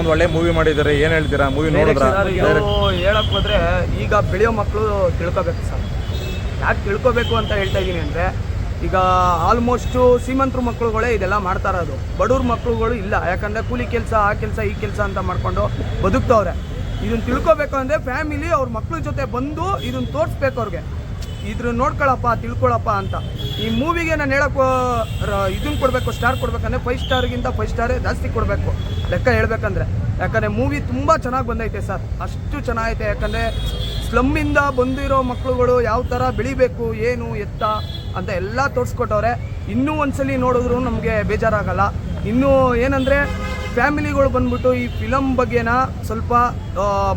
ಒಂದು ಒಳ್ಳೆ ಮೂವಿ ಮಾಡಿದ್ದಾರೆ ಏನ್ ಹೇಳ್ತೀರಾ? ಮೂವಿ ನೋಡಿದ್ರ? ಹೇಳಕ್ ಹೋದ್ರೆ ಈಗ ಬೆಳೆಯೋ ಮಕ್ಕಳು ತಿಳ್ಕೊಬೇಕು ಸರ್. ಯಾಕೆ ತಿಳ್ಕೊಬೇಕು ಅಂತ ಹೇಳ್ತಾ ಇದ್ದೀನಿ ಅಂದ್ರೆ ಈಗ ಆಲ್ಮೋಸ್ಟು ಶ್ರೀಮಂತರ ಮಕ್ಕಳುಗಳೇ ಇದೆಲ್ಲ ಮಾಡ್ತಾ ಇರೋದು. ಬಡವ್ರ ಮಕ್ಕಳುಗಳು ಇಲ್ಲ. ಯಾಕಂದ್ರೆ ಕೂಲಿ ಕೆಲಸ ಆ ಕೆಲಸ ಈ ಕೆಲಸ ಅಂತ ಮಾಡ್ಕೊಂಡು ಬದುಕ್ತವ್ರೆ. ಇದನ್ನ ತಿಳ್ಕೊಬೇಕು ಅಂದ್ರೆ ಫ್ಯಾಮಿಲಿ ಅವ್ರ ಮಕ್ಳ ಜೊತೆ ಬಂದು ಇದನ್ನ ತೋರಿಸ್ಬೇಕು ಅವ್ರಿಗೆ. ಇದ್ರ ನೋಡ್ಕೊಳಪ್ಪ, ತಿಳ್ಕೊಳಪ್ಪ ಅಂತ. ಈ ಮೂವಿಗೆ ನಾನು ಹೇಳಕ್ಕೆ ಇದನ್ನ ಕೊಡಬೇಕು ಸ್ಟಾರ್ ಕೊಡ್ಬೇಕಂದ್ರೆ ಫೈವ್ ಸ್ಟಾರ್ಗಿಂತ ಫೈವ್ ಸ್ಟಾರೇ ಜಾಸ್ತಿ ಕೊಡಬೇಕು. ಲೆಕ್ಕ ಹೇಳ್ಬೇಕಂದ್ರೆ. ಯಾಕಂದರೆ ಮೂವಿ ತುಂಬ ಚೆನ್ನಾಗಿ ಬಂದೈತೆ ಸರ್ ಅಷ್ಟು ಚೆನ್ನಾಗೈತೆ, ಯಾಕಂದರೆ ಸ್ಲಮ್ಮಿಂದ ಬಂದಿರೋ ಮಕ್ಕಳುಗಳು ಯಾವ ಥರ ಬೆಳಿಬೇಕು, ಏನು, ಎತ್ತ ಅಂತ ಎಲ್ಲ ತೋರಿಸ್ಕೊಟ್ಟವ್ರೆ. ಇನ್ನೂ ಒಂದ್ಸಲಿ ನೋಡಿದ್ರು ನಮಗೆ ಬೇಜಾರಾಗಲ್ಲ. ಇನ್ನೂ ಏನಂದರೆ ಫ್ಯಾಮಿಲಿಗಳು ಬಂದ್ಬಿಟ್ಟು ಈ ಫಿಲಮ್ ಬಗ್ಗೆನ ಸ್ವಲ್ಪ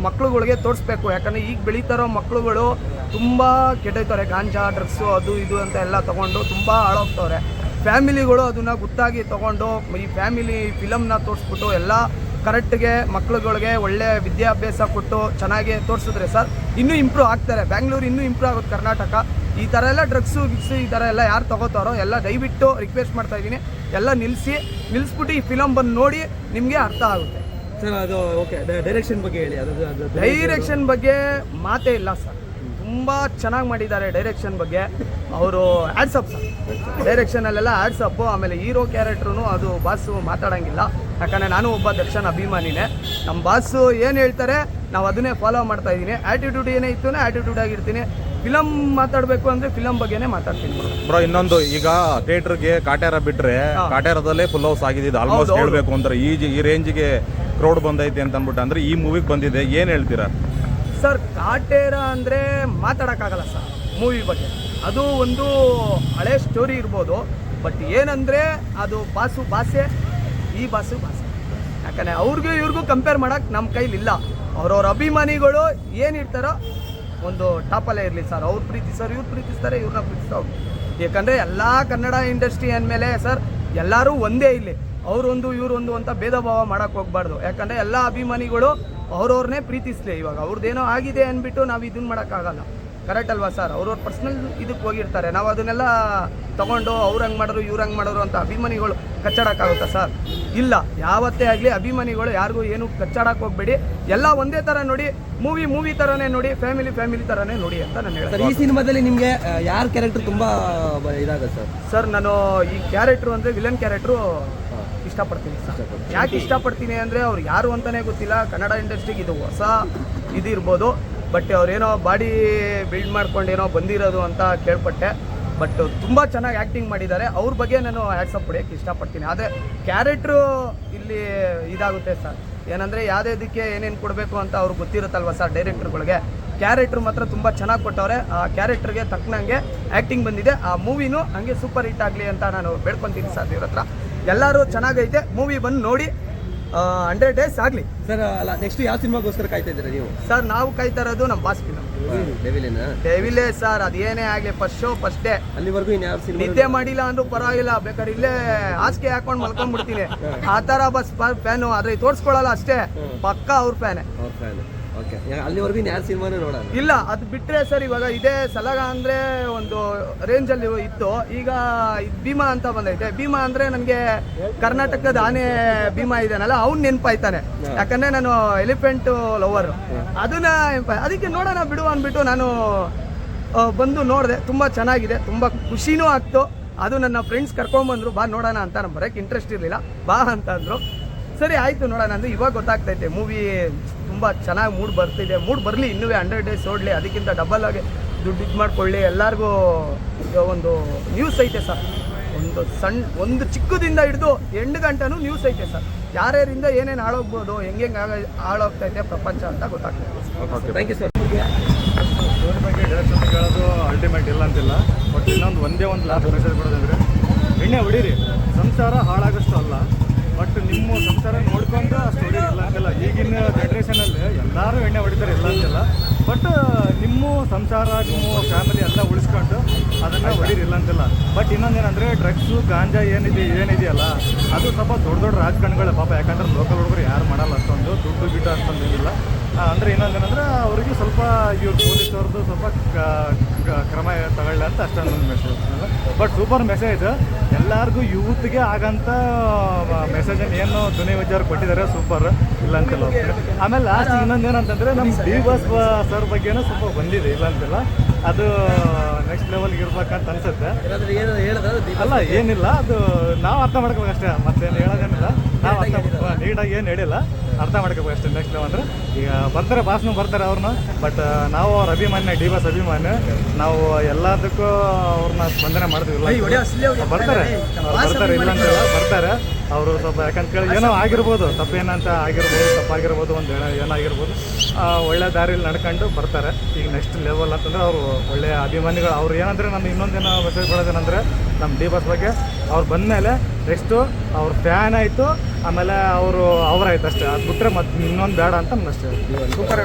ಮಕ್ಳುಗಳಿಗೆ ತೋರಿಸ್ಬೇಕು. ಯಾಕಂದರೆ ಈಗ ಬೆಳೀತಾರೋ ಮಕ್ಳುಗಳು ತುಂಬ ಕೆಟ್ಟೋಯ್ತಾರೆ ಗಾಂಜಾ ಡ್ರಗ್ಸು ಅದು ಇದು ಅಂತ ಎಲ್ಲ ತೊಗೊಂಡು ತುಂಬ ಹಾಳೋಗ್ತವ್ರೆ. ಫ್ಯಾಮಿಲಿಗಳು ಅದನ್ನು ಗೊತ್ತಾಗಿ ತೊಗೊಂಡು ಈ ಫ್ಯಾಮಿಲಿ ಫಿಲಮ್ನ ತೋರಿಸ್ಬಿಟ್ಟು ಎಲ್ಲ ಕರೆಕ್ಟ್ಗೆ ಮಕ್ಳುಗಳಿಗೆ ಒಳ್ಳೆ ವಿದ್ಯಾಭ್ಯಾಸ ಕೊಟ್ಟು ಚೆನ್ನಾಗಿ ತೋರಿಸಿದ್ರೆ ಸರ್ ಇನ್ನೂ ಇಂಪ್ರೂವ್ ಆಗ್ತಾರೆ. ಬ್ಯಾಂಗ್ಳೂರು ಇನ್ನೂ ಇಂಪ್ರೂವ್ ಆಗುತ್ತೆ ಕರ್ನಾಟಕ. ಈ ಥರ ಎಲ್ಲ ಡ್ರಗ್ಸು ಗಿಗ್ಸು ಈ ಥರ ಎಲ್ಲ ಯಾರು ತೊಗೋತಾರೋ ಎಲ್ಲ ದಯವಿಟ್ಟು ರಿಕ್ವೆಸ್ಟ್ ಮಾಡ್ತಾ ಇದ್ದೀನಿ. ಎಲ್ಲ ನಿಲ್ಲಿಸಿ ನಿಲ್ಲಿಸ್ಬಿಟ್ಟು ಈ ಫಿಲಮ್ ಬಂದು ನೋಡಿ ನಿಮಗೆ ಅರ್ಥ ಆಗುತ್ತೆ. ಸರ್ ಅದು ಓಕೆ ಡೈರೆಕ್ಷನ್ ಬಗ್ಗೆ ಹೇಳಿ. ಅದು ಡೈರೆಕ್ಷನ್ ಬಗ್ಗೆ ಮಾತೇ ಇಲ್ಲ ಸರ್. ತುಂಬ ಚೆನ್ನಾಗಿ ಮಾಡಿದ್ದಾರೆ ಡೈರೆಕ್ಷನ್ ಬಗ್ಗೆ. ಅವರು ಆ್ಯಡ್ಸಪ್ ಸರ್ ಡೈರೆಕ್ಷನಲ್ಲೆಲ್ಲ ಆ್ಯಡ್ಸಪ್ಪು ಆಮೇಲೆ ಹೀರೋ ಕ್ಯಾರೆಕ್ಟ್ರು ಅದು ಬಾಸು ಮಾತಾಡೋಂಗಿಲ್ಲ. ಯಾಕಂದರೆ ನಾನು ಒಬ್ಬ ದಕ್ಷನ್ ಅಭಿಮಾನಿನೇ. ನಮ್ಮ ಬಾಸು ಏನು ಹೇಳ್ತಾರೆ ನಾವು ಅದನ್ನೇ ಫಾಲೋ ಮಾಡ್ತಾ ಇದ್ದೀನಿ. ಆ್ಯಟಿಟ್ಯೂಡ್ ಏನೇ ಇತ್ತು ಆ್ಯಟಿಟ್ಯೂಡ್ ಆಗಿರ್ತೀನಿ. ಫಿಲಮ್ ಮಾತಾಡಬೇಕು ಅಂದರೆ ಫಿಲಮ್ ಬಗ್ಗೆನೇ ಮಾತಾಡ್ತೀನಿ ಬ್ರೋ ಇನ್ನೊಂದು ಈಗ ಥಿಯೇಟ್ರಿಗೆ ಕಾಟ್ಯಾರ ಬಿಟ್ಟರೆ ಕಾಟ್ಯಾರದಲ್ಲೇ ಫುಲ್ ಹೌಸ್ ಆಗಿದೆ ಆಲ್ಮೋಸ್ಟ್ ಹೇಳಬೇಕು ಅಂದ್ರೆ ಈ ಈ ರೇಂಜಿಗೆ ಕ್ರೌಡ್ ಬಂದೈತೆ ಅಂತ ಅಂದ್ಬಿಟ್ಟು ಅಂದ್ರೆ ಈ ಮೂವಿಗೆ ಬಂದಿದೆ. ಏನು ಹೇಳ್ತೀರಾ? ಸರ್ ಕಾಟೇರ ಅಂದರೆ ಮಾತಾಡೋಕ್ಕಾಗಲ್ಲ ಸರ್, ಮೂವಿ ಬಗ್ಗೆ. ಅದು ಒಂದು ಹಳೆ ಸ್ಟೋರಿ ಇರ್ಬೋದು ಬಟ್ ಏನಂದರೆ ಅದು ಬಾಸು ಭಾಷೆ, ಈ ಬಾಸು ಭಾಷೆ. ಯಾಕಂದರೆ ಅವ್ರಿಗೂ ಇವ್ರಿಗೂ ಕಂಪೇರ್ ಮಾಡೋಕ್ಕೆ ನಮ್ಮ ಕೈಲಿಲ್ಲ. ಅವ್ರವ್ರ ಅಭಿಮಾನಿಗಳು ಏನಿರ್ತಾರೋ ಒಂದು ಟಾಪಲ್ಲೇ ಇರಲಿ ಸರ್. ಅವ್ರು ಪ್ರೀತಿಸ್ತಾರೆ ಇವ್ರು ಪ್ರೀತಿಸ್ತಾರೆ ಇವ್ರನ್ನ ಪ್ರೀತಿಸ್ತಾರೆ ಯಾಕಂದರೆ ಎಲ್ಲ ಕನ್ನಡ ಇಂಡಸ್ಟ್ರಿ ಅಂದಮೇಲೆ ಸರ್, ಎಲ್ಲರೂ ಒಂದೇ ಇಲ್ಲಿ. ಅವರೊಂದು, ಇವರೊಂದು ಅಂತ ಭೇದ ಭಾವ ಮಾಡೋಕ್ಕೆ ಹೋಗ್ಬಾರ್ದು. ಯಾಕಂದರೆ ಎಲ್ಲ ಅಭಿಮಾನಿಗಳು ಅವ್ರವ್ರನ್ನೇ ಪ್ರೀತಿಸ್ಲಿ ಇವಾಗ. ಅವ್ರದ್ದೇನೋ ಆಗಿದೆ ಅಂದ್ಬಿಟ್ಟು ನಾವು ಇದನ್ನ ಮಾಡೋಕ್ಕಾಗಲ್ಲ. ಕರೆಕ್ಟ್ ಅಲ್ವಾ ಸರ್ ಅವ್ರವ್ರ ಪರ್ಸ್ನಲ್ ಇದಕ್ಕೆ ಹೋಗಿರ್ತಾರೆ. ನಾವು ಅದನ್ನೆಲ್ಲ ತೊಗೊಂಡು ಅವ್ರು ಹಂಗೆ ಮಾಡೋರು ಇವ್ರು ಹಂಗೆ ಮಾಡೋರು ಅಂತ ಅಭಿಮಾನಿಗಳು ಕಚ್ಚಾಡೋಕ್ಕಾಗುತ್ತಾ ಸರ್ ಇಲ್ಲ. ಯಾವತ್ತೇ ಆಗಲಿ ಅಭಿಮಾನಿಗಳು ಯಾರಿಗೂ ಏನು ಕಚ್ಚಾಡಕ್ಕೆ ಹೋಗ್ಬೇಡಿ. ಎಲ್ಲ ಒಂದೇ ಥರ ನೋಡಿ ಮೂವಿ ಮೂವಿ ಥರನೇ ನೋಡಿ ಫ್ಯಾಮಿಲಿ ಫ್ಯಾಮಿಲಿ ಥರನೇ ನೋಡಿ ಅಂತ ನಾನು ಹೇಳ್ತೀನಿ ಈ ಸಿನಿಮಾದಲ್ಲಿ ನಿಮಗೆ ಯಾರ ಕ್ಯಾರೆಕ್ಟರ್ ತುಂಬ ಇದಾಗುತ್ತೆ ಸರ್ ಸರ್ ನಾನು ಈ ಕ್ಯಾರೆಕ್ಟ್ರು ಅಂದರೆ ವಿಲನ್ ಕ್ಯಾರೆಕ್ಟ್ರು ಇಷ್ಟಪಡ್ತೀನಿ ಸರ್. ಯಾಕೆ ಇಷ್ಟಪಡ್ತೀನಿ ಅಂದರೆ ಅವ್ರು ಯಾರು ಅಂತಲೇ ಗೊತ್ತಿಲ್ಲ. ಕನ್ನಡ ಇಂಡಸ್ಟ್ರಿಗೆ ಇದು ಹೊಸ ಇದಿರ್ಬೋದು ಬಟ್ ಅವ್ರೇನೋ ಬಾಡಿ ಬಿಲ್ಡ್ ಮಾಡ್ಕೊಂಡೇನೋ ಬಂದಿರೋದು ಅಂತ ಕೇಳ್ಪಟ್ಟೆ. ಬಟ್ ತುಂಬ ಚೆನ್ನಾಗಿ ಆ್ಯಕ್ಟಿಂಗ್ ಮಾಡಿದ್ದಾರೆ. ಅವ್ರ ಬಗ್ಗೆ ನಾನು ಆ್ಯಕ್ಸಪ್ ಪಡೆಯೋಕ್ಕೆ ಇಷ್ಟಪಡ್ತೀನಿ. ಆದರೆ ಕ್ಯಾರೆಕ್ಟ್ರು ಇಲ್ಲಿ ಇದಾಗುತ್ತೆ ಸರ್. ಏನಂದರೆ ಯಾವುದೇ ಇದಕ್ಕೆ ಏನೇನು ಕೊಡಬೇಕು ಅಂತ ಅವ್ರಿಗೆ ಗೊತ್ತಿರುತ್ತಲ್ವ ಸರ್ ಡೈರೆಕ್ಟ್ರುಗಳಿಗೆ ಕ್ಯಾರೆಕ್ಟ್ರ್ ಮಾತ್ರ ತುಂಬ ಚೆನ್ನಾಗಿ ಕೊಟ್ಟವ್ರೆ. ಆ ಕ್ಯಾರೆಕ್ಟ್ರಿಗೆ ತಕ್ಕನಂಗೆ ಆ್ಯಕ್ಟಿಂಗ್ ಬಂದಿದೆ. ಆ ಮೂವಿನೂ ಹಂಗೆ ಸೂಪರ್ ಹಿಟ್ ಆಗಲಿ ಅಂತ ನಾನು ಬೇಡ್ಕೊತೀನಿ ಸರ್ ಇವ್ರ ಹತ್ರ. ಎಲ್ಲರೂ ಚೆನ್ನಾಗೈತೆ. ಮೂವಿ ಬಂದು ನೋಡಿ ಹಂಡ್ರೆಡ್ ಡೇಸ್ ಆಗಲಿ. ಸರ್ ಅಲ್ಲ ನೆಕ್ಸ್ಟ್ ಯಾವ ಸಿನಿಮಾಗೋಸ್ಕರ ಕಾಯ್ತಾ ಇದ್ದೀರಾ ನೀವು? ಸರ್ ನಾವು ಕಾಯ್ತಾ ಇರೋದು ನಮ್ಮ ಬಾಸ್ ಫಿಲಮ್ ಡೆವಿಲೇ ಸರ್ ಅದೇನೇ ಆಗಲಿ ಫಸ್ಟ್ ಶೋ ಫಸ್ಟ್ ಡೇ ಅಲ್ಲಿವರೆಗೂ ಸಿನಿಮಾ ನಿದ್ದೆ ಮಾಡಿಲ್ಲ ಅಂದ್ರೂ ಪರವಾಗಿಲ್ಲ ಬೇಕಾದ್ರೆ ಇಲ್ಲೇ ಹಾಸಿಗೆ ಹಾಕೊಂಡು ಮಲ್ಕೊಂಡ್ಬಿಡ್ತೀನಿ. ಆ ಥರ ಬಸ್ ಫ್ಯಾನು ಆದ್ರೆ ತೋರಿಸ್ಕೊಳ್ಳಲ್ಲ ಅಷ್ಟೇ. ಪಕ್ಕ ಅವ್ರ ಫ್ಯಾನೆ ಅವ್ರ ಫ್ಯಾನ್ ಓಕೆ ಅಲ್ಲಿವರೆಗೂ ಇನ್ನು ಯಾವ ಸಿನಿಮಾನೂ ಇಲ್ಲ ಅದು ಬಿಟ್ಟರೆ ಸರ್ ಇವಾಗ ಇದೇ ಸಲಗ ಅಂದ್ರೆ ಒಂದು ರೇಂಜಲ್ಲಿ ಇತ್ತು. ಈಗ ಇದ್ ಭೀಮಾ ಅಂತ ಬಂದೈತೆ. ಭೀಮಾ ಅಂದ್ರೆ ನನಗೆ ಕರ್ನಾಟಕದ ಆನೆ ಭೀಮಾ ಇದೆನಲ್ಲ ಅವ್ನು ನೆನಪಾಯ್ತಾನೆ. ಯಾಕಂದ್ರೆ ನಾನು ಎಲಿಫೆಂಟ್ ಲವರ್ ಅದನ್ನ ಅದಕ್ಕೆ ನೋಡೋಣ ಬಿಡು ಅಂದ್ಬಿಟ್ಟು ನಾನು ಬಂದು ನೋಡಿದೆ. ತುಂಬ ಚೆನ್ನಾಗಿದೆ ತುಂಬ ಖುಷಿನೂ ಆಗ್ತು. ಅದು ನನ್ನ ಫ್ರೆಂಡ್ಸ್ ಕರ್ಕೊಂಬಂದ್ರು ಬಾ ನೋಡೋಣ ಅಂತ ನಾನು ಬರೋಕ್ಕೆ ಇಂಟ್ರೆಸ್ಟ್ ಇರಲಿಲ್ಲ. ಬಾ ಅಂತ ಅಂದರು. ಸರಿ ಆಯಿತು ನೋಡೋಣ ಅಂದರೆ ಇವಾಗ ಗೊತ್ತಾಗ್ತೈತೆ. ಮೂವಿ ತುಂಬ ಚೆನ್ನಾಗಿ ಮೂಡ್ ಬರ್ತಿದೆ. ಮೂಡ್ ಬರಲಿ ಇನ್ನೂ ಹಂಡ್ರೆಡ್ ಡೇಸ್ ಓಡಲಿ ಅದಕ್ಕಿಂತ ಡಬಲ್ ಆಗಿ ದುಡ್ಡು ಇದು ಮಾಡಿಕೊಳ್ಳಿ. ಎಲ್ಲರಿಗೂ ಈಗ ಒಂದು ನ್ಯೂಸ್ ಐತೆ ಸರ್. ಒಂದು ಸಣ್ಣ ಒಂದು ಚಿಕ್ಕದಿಂದ ಹಿಡಿದು ಎಂಟು ಗಂಟೆನೂ ನ್ಯೂಸ್ ಐತೆ ಸರ್. ಯಾರ್ಯಾರಿಂದ ಏನೇನು ಹಾಳೋಗ್ಬೋದು ಹೆಂಗೆ ಹಾಳೋಗ್ತೈತೆ ಪ್ರಪಂಚ ಅಂತ ಗೊತ್ತಾಗ್ತದೆ. ಥ್ಯಾಂಕ್ ಯು ಸರ್ ಸ್ಟೋರಿ ಬಗ್ಗೆ ಡೈರೆಕ್ಷನ್ ಬಗ್ಗೆ ಹೇಳೋದು ಅಲ್ಟಿಮೇಟ್ ಇಲ್ಲ ಅಂತಿಲ್ಲ. ಬಟ್ ಇನ್ನೊಂದು ಒಂದೇ ಒಂದು ಲಾಸ್ಟ್ ಮೆಸೇಜ್ ಕೊಡೋದಂದರೆ ಎಣ್ಣೆ ಹೊಡೀರಿ. ಸಂಸಾರ ಹಾಳಾಗೋಷ್ಟು ಅಲ್ಲ. ನಿಮ್ಮ ಸಂಸಾರ ನೋಡ್ಕೊಂಡು ಆ ಸ್ಟೋರಿ ಇಲ್ಲ ಅಂತಿಲ್ಲ ಈಗಿನ ಜನ್ರೇಷನಲ್ಲಿ ಎಲ್ಲರೂ ಎಣ್ಣೆ ಹೊಡಿತಾರೆ ಇಲ್ಲ ಅಂತಿಲ್ಲ ಬಟ್ ನಿಮ್ಮ ಸಂಸಾರ ನಿಮ್ಮ ಫ್ಯಾಮಿಲಿ ಎಲ್ಲ ಉಳಿಸ್ಕೊಂಡು ಅದನ್ನು ಹೊಡೀರಿ ಇಲ್ಲ ಅಂತಿಲ್ಲ ಬಟ್ ಇನ್ನೊಂದೇನಂದರೆ ಡ್ರಗ್ಸು ಗಾಂಜಾ ಏನಿದೆ ಏನಿದೆಯಲ್ಲ ಅದು ಸ್ವಲ್ಪ ದೊಡ್ಡ ದೊಡ್ಡ ರಾಜಕಾರಣಿಗಳ ಪಾಪ. ಯಾಕಂದ್ರೆ ಲೋಕಲ್ ಹುಡುಗರು ಯಾರು ಮಾಡಲ್ಲ ಅಷ್ಟೊಂದು. ದುಡ್ಡು ಬಿಟ್ಟು ಗಿಡ್ಡು ಇರಲಿಲ್ಲ ಅಂದರೆ ಅಂದ್ರೆ ಇನ್ನೊಂದೇನಂದ್ರೆ ಅವ್ರಿಗೆ ಸ್ವಲ್ಪ ಇವ್ರು ಪೊಲೀಸವ್ರದ್ದು ಸ್ವಲ್ಪ ಕ್ರಮ ತಗೊಳ್ಳಿ ಅಂತ ಅಷ್ಟೊಂದು ಮೆಸೇಜ್ ಬಟ್ ಸೂಪರ್ ಮೆಸೇಜ್ ಎಲ್ಲರಿಗೂ ಯೂತ್ಗೆ ಆಗಂತ ಮೆಸೇಜನ್ನು ಏನು ಧ್ವನಿ ವಿಚಾರ ಕೊಟ್ಟಿದ್ದಾರೆ ಸೂಪರ್ ಇಲ್ಲ ಅಂತಿಲ್ಲ ಆಮೇಲೆ ಲಾಸ್ಟ್ ಇನ್ನೊಂದು ಏನಂತಂದರೆ ನಮ್ಮ ಡಿ ಬಾಸ್ ಸರ್ ಬಗ್ಗೆನೂ ಸ್ವಲ್ಪ ಬಂದಿದೆ ಇಲ್ಲ ಅಂತಿಲ್ಲ ಅದು ನೆಕ್ಸ್ಟ್ ಲೆವೆಲ್ಗೆ ಇರ್ಬೇಕಂತ ಅನ್ಸುತ್ತೆ. ಅಲ್ಲ ಏನಿಲ್ಲ ಅದು ನಾವು ಅರ್ಥ ಮಾಡ್ಕೋಬೇಕು ಅಷ್ಟೇ ಮತ್ತೇನು ಹೇಳೋದೇನಿಲ್ಲ. ನಾವು ಅರ್ಥ ನೀಟಾಗಿ ಏನು ಹೇಳಿಲ್ಲ ಅರ್ಥ ಮಾಡ್ಕೋಬೇಕು ಅಷ್ಟೇ ನೆಕ್ಸ್ಟ್ ಲೆವೆಲ್ ಅಂದ್ರೆ. ಈಗ ಬರ್ತಾರೆ ಬಾಸ್ನು ಬರ್ತಾರೆ ಅವ್ರನ್ನ ಬಟ್ ನಾವು ಅವ್ರ ಅಭಿಮಾನ್ಯ ಡಿ ಬಾಸ್ ಅಭಿಮಾನ್ಯ ನಾವು ಎಲ್ಲದಕ್ಕೂ ಅವ್ರನ್ನ ಸ್ಪಂದನೆ ಮಾಡ್ತೀವಿ ಬರ್ತಾರೆ. ಬರ್ತಾರೆ. ಬರ್ತಾರೆ, ಇಲ್ಲ ಅಂತ ಬರ್ತಾರೆ. ಅವರು ಸ್ವಲ್ಪ ಯಾಕಂತ ಕೇಳಿ ಏನೋ ಆಗಿರ್ಬೋದು. ತಪ್ಪೇನಂತ ಆಗಿರ್ಬೋದು, ತಪ್ಪಾಗಿರ್ಬೋದು, ಒಂದು ಏನೋ ಏನಾಗಿರ್ಬೋದು ಒಳ್ಳೆ ದಾರಿಯಲ್ಲಿ ನಡ್ಕೊಂಡು ಬರ್ತಾರೆ. ಈಗ ನೆಕ್ಸ್ಟ್ ಲೆವೆಲ್ ಅಂತಂದ್ರೆ ಅವರು ಒಳ್ಳೆಯ ಅಭಿಮಾನಿಗಳು. ಅವ್ರು ಏನಂದ್ರೆ ನಾನು ಇನ್ನೊಂದೇನೋ ಮೆಸೇಜ್ ಕೊಡೋದೇನಂದರೆ ನಮ್ಮ ಡಿ ಬಸ್ ಬಗ್ಗೆ. ಅವ್ರು ಬಂದಮೇಲೆ ನೆಕ್ಸ್ಟು ಅವ್ರ ಫ್ಯಾನ್ ಆಯಿತು. ಆಮೇಲೆ ಅವರು ಅವರಾಯ್ತು ಅಷ್ಟೇ. ಅದು ಬಿಟ್ಟರೆ ಮತ್ತೆ ಇನ್ನೊಂದು ಬೇಡ ಅಂತ ನನ್ನ ಅಷ್ಟೇ ಸೂಪರ್